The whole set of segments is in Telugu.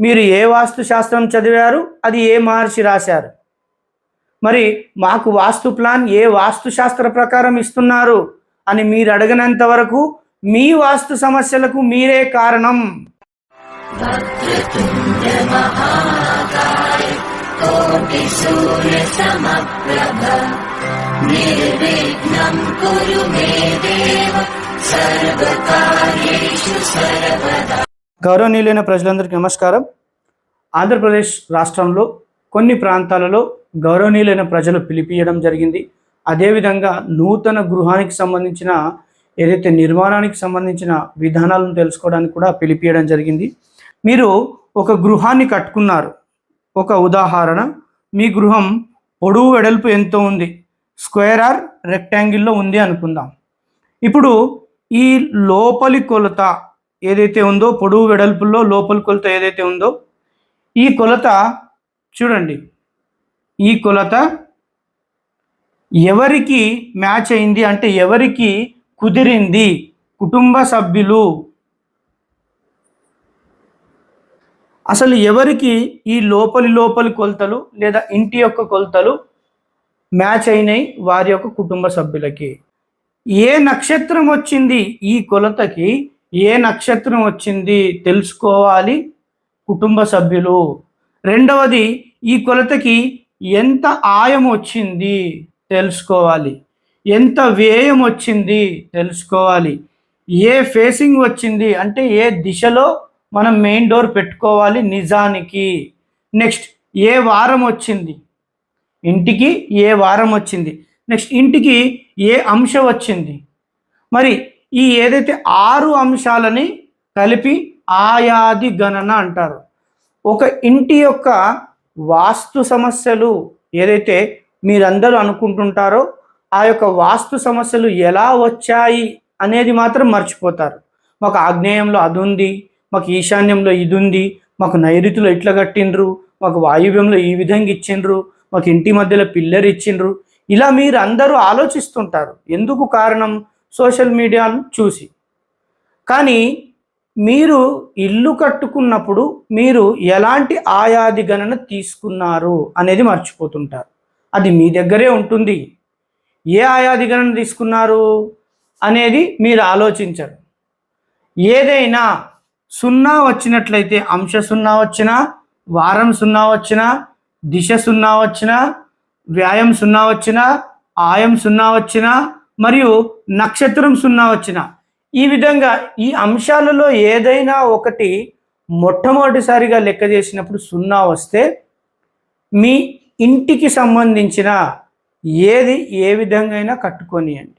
మీరు ఏ వాస్తు శాస్త్రం చదివారు? అది ఏ మహర్షి రాశారు? మరి మాకు వాస్తు ప్లాన్ ఏ వాస్తు శాస్త్ర ప్రకారం ఇస్తున్నారు అని మీరు అడగనంత వరకు మీ వాస్తు సమస్యలకు మీరే కారణం. గౌరవనీయులైన ప్రజలందరికీ నమస్కారం. ఆంధ్రప్రదేశ్ రాష్ట్రంలో కొన్ని ప్రాంతాలలో గౌరవనీయులైన ప్రజలు పిలిపియడం జరిగింది. అదేవిధంగా నూతన గృహానికి సంబంధించిన ఏదైతే నిర్మాణానికి సంబంధించిన విధానాలను తెలుసుకోవడానికి కూడా పిలిపియడం జరిగింది. మీరు ఒక గృహాన్ని కట్టుకున్నారు. ఒక ఉదాహరణ మీ గృహం పొడవు వెడల్పు ఎంతో ఉంది. స్క్వేర్ ఆర్ రెక్టాంగిల్లో ఉంది అనుకుందాం. ఇప్పుడు ఈ లోపలి కొలత ఏదైతే ఉందో పొడవు వెడల్పుల్లో లోపల కొలత ఏదైతే ఉందో ఈ కొలత చూడండి. ఈ కొలత ఎవరికి మ్యాచ్ అయింది అంటే ఎవరికి కుదిరింది? కుటుంబ సభ్యులు. అసలు ఎవరికి ఈ లోపలి లోపలి కొలతలు లేదా ఇంటి యొక్క కొలతలు మ్యాచ్ అయినాయి? వారి యొక్క కుటుంబ సభ్యులకి. ఏ నక్షత్రం వచ్చింది ఈ కొలతకి? ఏ నక్షత్రం వచ్చింది తెలుసుకోవాలి కుటుంబ సభ్యులు. రెండవది ఈ కొలతకి ఎంత ఆయం వచ్చింది తెలుసుకోవాలి. ఎంత వ్యయం వచ్చింది తెలుసుకోవాలి. ఏ ఫేసింగ్ వచ్చింది అంటే ఏ దిశలో మనం మెయిన్ డోర్ పెట్టుకోవాలి నిజానికి. నెక్స్ట్ ఏ వారం వచ్చింది? ఇంటికి ఏ వారం వచ్చింది? నెక్స్ట్ ఇంటికి ఏ అంశం వచ్చింది? మరి ఈ ఏదైతే ఆరు అంశాలని కలిపి ఆయాది గణన అంటారు. ఒక ఇంటి యొక్క వాస్తు సమస్యలు ఏదైతే మీరందరూ అనుకుంటుంటారో ఆ యొక్క వాస్తు సమస్యలు ఎలా వచ్చాయి అనేది మాత్రం మర్చిపోతారు. మాకు ఆగ్నేయంలో అది ఉంది మాకు ఈశాన్యంలో ఇది ఉంది మాకు నైరుతిలో ఇట్లా కట్టిండ్రు మాకు వాయువ్యంలో ఈ విధంగా ఇచ్చిండ్రు మాకు ఇంటి మధ్యలో పిల్లర్ ఇచ్చిండ్రు. ఇలా మీరు అందరూ ఆలోచిస్తుంటారు. ఎందుకు కారణం? సోషల్ మీడియాను చూసి. కానీ మీరు ఇల్లు కట్టుకున్నప్పుడు మీరు ఎలాంటి ఆయాది గణన తీసుకున్నారు అనేది మర్చిపోతుంటారు. అది మీ దగ్గరే ఉంటుంది. ఏ ఆయాది గణన తీసుకున్నారు అనేది మీరు ఆలోచించరు. ఏదైనా సున్నా వచ్చినట్లయితే అంశ సున్నా వచ్చినా వారం సున్నా వచ్చినా దిశ సున్నా వచ్చినా వ్యాయం సున్నా వచ్చినా ఆయం సున్నా వచ్చినా మరియు నక్షత్రం సున్నా వచ్చిన. ఈ విధంగా ఈ అంశాలలో ఏదైనా ఒకటి మొట్టమొదటిసారిగా లెక్క చేసినప్పుడు సున్నా వస్తే మీ ఇంటికి సంబంధించిన ఏది ఏ విధంగా అయినా కట్టుకొనియండి.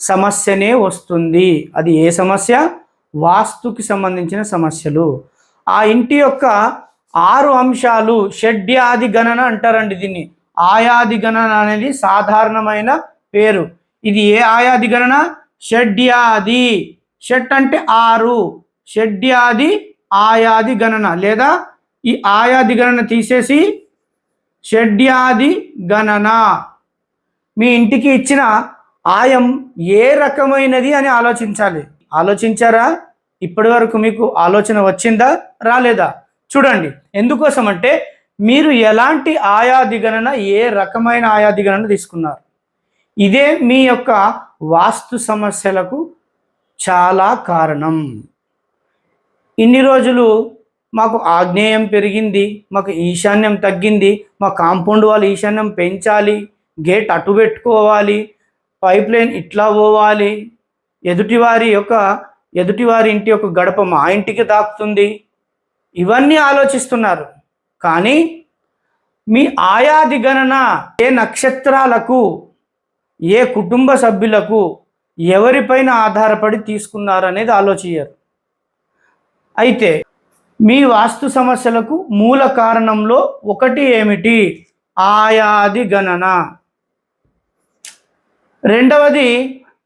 సమస్యనే వస్తుంది. అది ఏ సమస్య? వాస్తుకి సంబంధించిన సమస్యలు. ఆ ఇంటి యొక్క ఆరు అంశాలు షడ్యాది గణన అంటారండి దీన్ని. ఆయాది గణన అనేది సాధారణమైన పేరు. ఇది ఏ ఆయాది గణన షడ్యాది. షట్ అంటే ఆరు. షడ్యాది ఆయాది గణన లేదా ఈ ఆయాది గణన తీసేసి షడ్యాది గణన మీ ఇంటికి ఇచ్చిన ఆయం ఏ రకమైనది అని ఆలోచించాలి. ఆలోచించారా? ఇప్పటి వరకు మీకు ఆలోచన వచ్చిందా? రాలేదా? చూడండి. ఎందుకోసం అంటే మీరు ఎలాంటి ఆయాది గణన ఏ రకమైన ఆయాది గణన తీసుకున్నారు? ఇదే మీ యొక్క వాస్తు సమస్యలకు చాలా కారణం. ఇన్ని రోజులు మాకు ఆగ్నేయం పెరిగింది మాకు ఈశాన్యం తగ్గింది మా కాంపౌండ్ వాళ్ళు ఈశాన్యం పెంచాలి గేట్ అటు పెట్టుకోవాలి పైప్ లైన్ ఇట్లా పోవాలి ఎదుటివారి యొక్క ఎదుటివారి ఇంటి యొక్క గడప మా ఇంటికి తాకుతుంది ఇవన్నీ ఆలోచిస్తున్నారు. కానీ మీ ఆయాది గణన ఏ నక్షత్రాలకు ఏ కుటుంబ సభ్యులకు ఎవరిపైన ఆధారపడి తీసుకున్నారు అనేది ఆలోచించరు అయితే మీ వాస్తు సమస్యలకు మూల కారణంలో ఒకటి ఏమిటి? ఆయాది గణన. రెండవది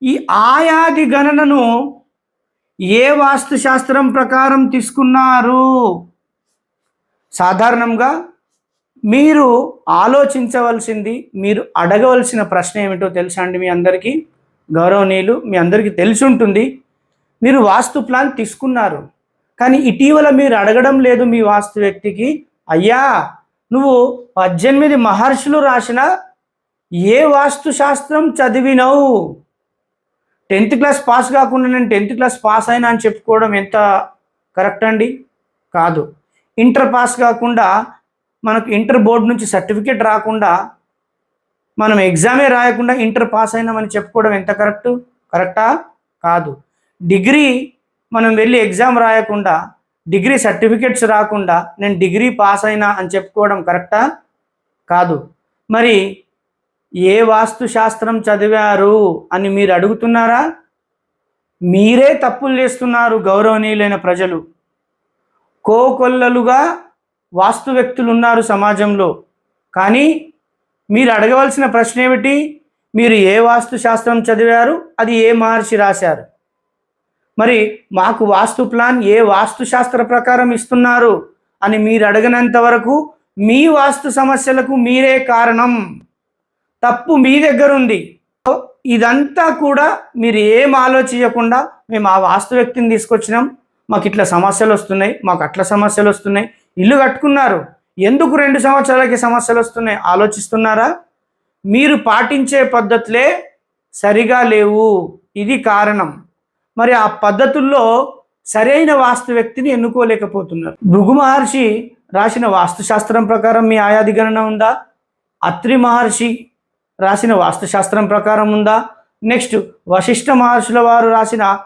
ఈ ఆయాది గణనను ఏ వాస్తు శాస్త్రం ప్రకారం తీసుకున్నారు? సాధారణంగా మీరు ఆలోచించవలసింది మీరు అడగవలసిన ప్రశ్న ఏమిటో తెలుసా అండి మీ అందరికీ? గౌరవనీయులు మీ అందరికీ తెలిసి ఉంటుంది మీరు వాస్తు ప్లాన్ తీసుకున్నారు. కానీ ఇటీవల మీరు అడగడం లేదు మీ వాస్తు వ్యక్తికి. అయ్యా నువ్వు పద్దెనిమిది మహర్షులు రాసిన ఏ వాస్తు శాస్త్రం చదివినవు? టెన్త్ క్లాస్ పాస్ కాకుండా నేను టెన్త్ క్లాస్ పాస్ అయినా అని చెప్పుకోవడం ఎంత కరెక్ట్ అండి? కాదు. ఇంటర్ పాస్ కాకుండా మనకు ఇంటర్ బోర్డు నుంచి సర్టిఫికేట్ రాకుండా మనం ఎగ్జామే రాయకుండా ఇంటర్ పాస్ అయినామని చెప్పుకోవడం ఎంత కరెక్ట్? కరెక్టా? కాదు. డిగ్రీ మనం వెళ్ళి ఎగ్జామ్ రాయకుండా డిగ్రీ సర్టిఫికెట్స్ రాకుండా నేను డిగ్రీ పాస్ అయినా అని చెప్పుకోవడం కరెక్టా? కాదు. మరి ఏ వాస్తు శాస్త్రం చదివారు అని మీరు అడుగుతున్నారా? మీరే తప్పులు చేస్తున్నారు గౌరవనీయులైన ప్రజలు. కోకొల్లలుగా వాస్తు వ్యక్తులు ఉన్నారు సమాజంలో. కానీ మీరు అడగవలసిన ప్రశ్న ఏమిటి? మీరు ఏ వాస్తు శాస్త్రం చదివారు? అది ఏ మహర్షి రాశారు? మరి మాకు వాస్తు ప్లాన్ ఏ వాస్తు శాస్త్ర ప్రకారం ఇస్తున్నారు అని మీరు అడగనంత వరకు మీ వాస్తు సమస్యలకు మీరే కారణం. తప్పు మీ దగ్గర ఉంది ఇదంతా కూడా మీరు ఏం ఆలోచించకుండా మేము ఆ వాస్తు వ్యక్తిని తీసుకొచ్చినాం. మాకు ఇట్లా సమస్యలు వస్తున్నాయి మాకు అట్లా సమస్యలు వస్తున్నాయి ఇల్లు కట్టుకున్నారు. ఎందుకు రెండు సంవత్సరాలకి సమస్యలు వస్తున్నాయి? ఆలోచిస్తున్నారా? మీరు పాటించే పద్ధతులే సరిగా లేవు. ఇది కారణం. మరి ఆ పద్ధతుల్లో సరైన వాస్తు వ్యక్తిని ఎన్నుకోలేకపోతున్నారు. భృగు మహర్షి రాసిన వాస్తుశాస్త్రం ప్రకారం మీ ఆయాది గణన ఉందా? అత్రి మహర్షి రాసిన వాస్తుశాస్త్రం ప్రకారం ఉందా? నెక్స్ట్ వశిష్ఠ మహర్షుల వారు రాసిన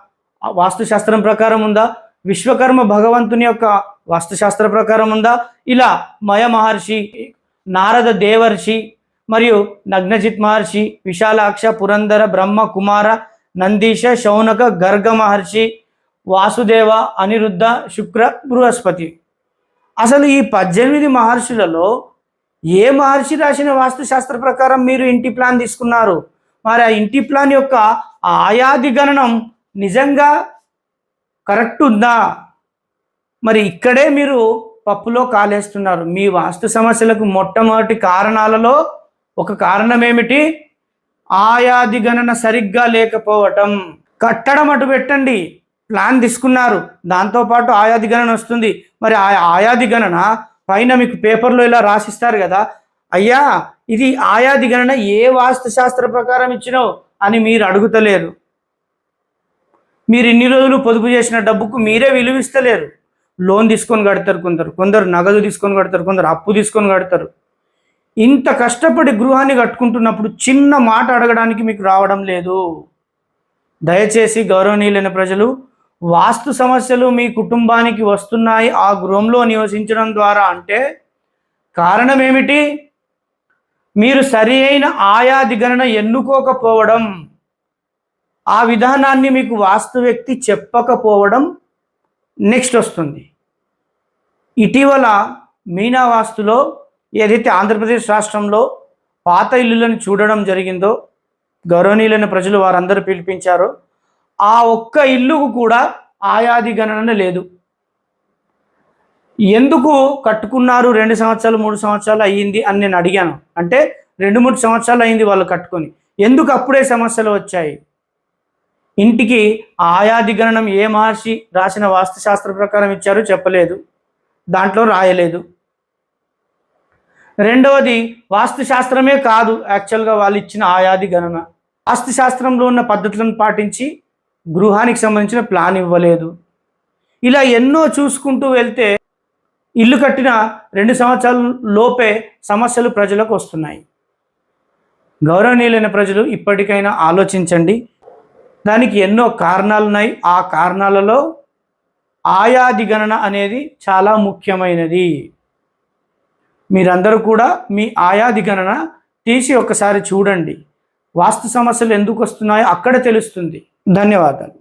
వాస్తుశాస్త్రం ప్రకారం ఉందా? విశ్వకర్మ భగవంతుని యొక్క వాస్తుశాస్త్ర ప్రకారం ఉందా? ఇలా మయ మహర్షి నారద దేవర్షి మరియు నగ్నజిత్ మహర్షి విశాలాక్ష పురందర బ్రహ్మ కుమార నందీశ శౌనక గర్గ మహర్షి వాసుదేవ అనిరుద్ధ శుక్ర బృహస్పతి. అసలు ఈ పద్దెనిమిది మహర్షులలో ఏ మహర్షి రాసిన వాస్తుశాస్త్ర ప్రకారం మీరు ఇంటి ప్లాన్ తీసుకున్నారు? మరి ఆ ఇంటి ప్లాన్ యొక్క ఆయాది గణనం నిజంగా కరెక్ట్ ఉందా? మరి ఇక్కడే మీరు పప్పులో కాలేస్తున్నారు. మీ వాస్తు సమస్యలకు మొట్టమొదటి కారణాలలో ఒక కారణం ఏమిటి ఆయాది గణన సరిగ్గా లేకపోవటం. కట్టడం అటు పెట్టండి. ప్లాన్ తీసుకున్నారు. దాంతోపాటు ఆయాది గణన వస్తుంది. మరి ఆ ఆయాది గణన పైన మీకు పేపర్లో ఇలా రాసిస్తారు కదా. అయ్యా ఇది ఆయాది గణన ఏ వాస్తు శాస్త్ర ప్రకారం ఇచ్చినావు అని మీరు అడుగుతలేరు. మీరు ఇన్ని రోజులు పొదుపు చేసిన డబ్బుకు మీరే విలువిస్తలేరు. లోన్ తీసుకొని కడతారు కొందరు. కొందరు నగదు తీసుకొని కడతారు కొందరు అప్పు తీసుకొని కడతారు. ఇంత కష్టపడి గృహాన్ని కట్టుకుంటున్నప్పుడు చిన్న మాట అడగడానికి మీకు రావడం లేదు. దయచేసి గౌరవనీయులైన ప్రజలు వాస్తు సమస్యలు మీ కుటుంబానికి వస్తున్నాయి ఆ గృహంలో నివసించడం ద్వారా అంటే కారణం ఏమిటి? మీరు సరి అయిన ఆయాది గణన ఎన్నుకోకపోవడం ఆ విధానాన్ని మీకు వాస్తు వ్యక్తి చెప్పకపోవడం నెక్స్ట్ వస్తుంది. ఇటీవల మీనావాస్తులో ఏదైతే ఆంధ్రప్రదేశ్ రాష్ట్రంలో పాత ఇల్లులను చూడడం జరిగిందో గౌరవనీయులైన ప్రజలు వారందరూ పిలిపించారో ఆ ఒక్క ఇల్లుకు కూడా ఆయాది గణన లేదు. ఎందుకు కట్టుకున్నారు? రెండు సంవత్సరాలు మూడు సంవత్సరాలు అయ్యింది అని నేను అడిగాను. అంటే రెండు మూడు సంవత్సరాలు అయింది వాళ్ళు కట్టుకొని. ఎందుకు అప్పుడే సమస్యలు వచ్చాయి? ఇంటికి ఆయాది గణనం ఏ మహర్షి రాసిన వాస్తుశాస్త్ర ప్రకారం ఇచ్చారో చెప్పలేదు. దాంట్లో రాయలేదు. రెండవది వాస్తుశాస్త్రమే కాదు యాక్చువల్గా వాళ్ళు ఇచ్చిన ఆయాది గణన వాస్తుశాస్త్రంలో ఉన్న పద్ధతులను పాటించి గృహానికి సంబంధించిన ప్లాన్ ఇవ్వలేదు. ఇలా ఎన్నో చూసుకుంటూ వెళ్తే ఇల్లు కట్టిన రెండు సంవత్సరాల లోపే సమస్యలు ప్రజలకు వస్తున్నాయి. గౌరవనీయులైన ప్రజలు ఇప్పటికైనా ఆలోచించండి. దానికి ఎన్నో కారణాలు ఉన్నాయి ఆ కారణాలలో ఆయాది గణన అనేది చాలా ముఖ్యమైనది. మీరందరూ కూడా మీ ఆయాది గణన తీసి ఒకసారి చూడండి. వాస్తు సమస్యలు ఎందుకు వస్తున్నాయో అక్కడ తెలుస్తుంది. ధన్యవాదాలు.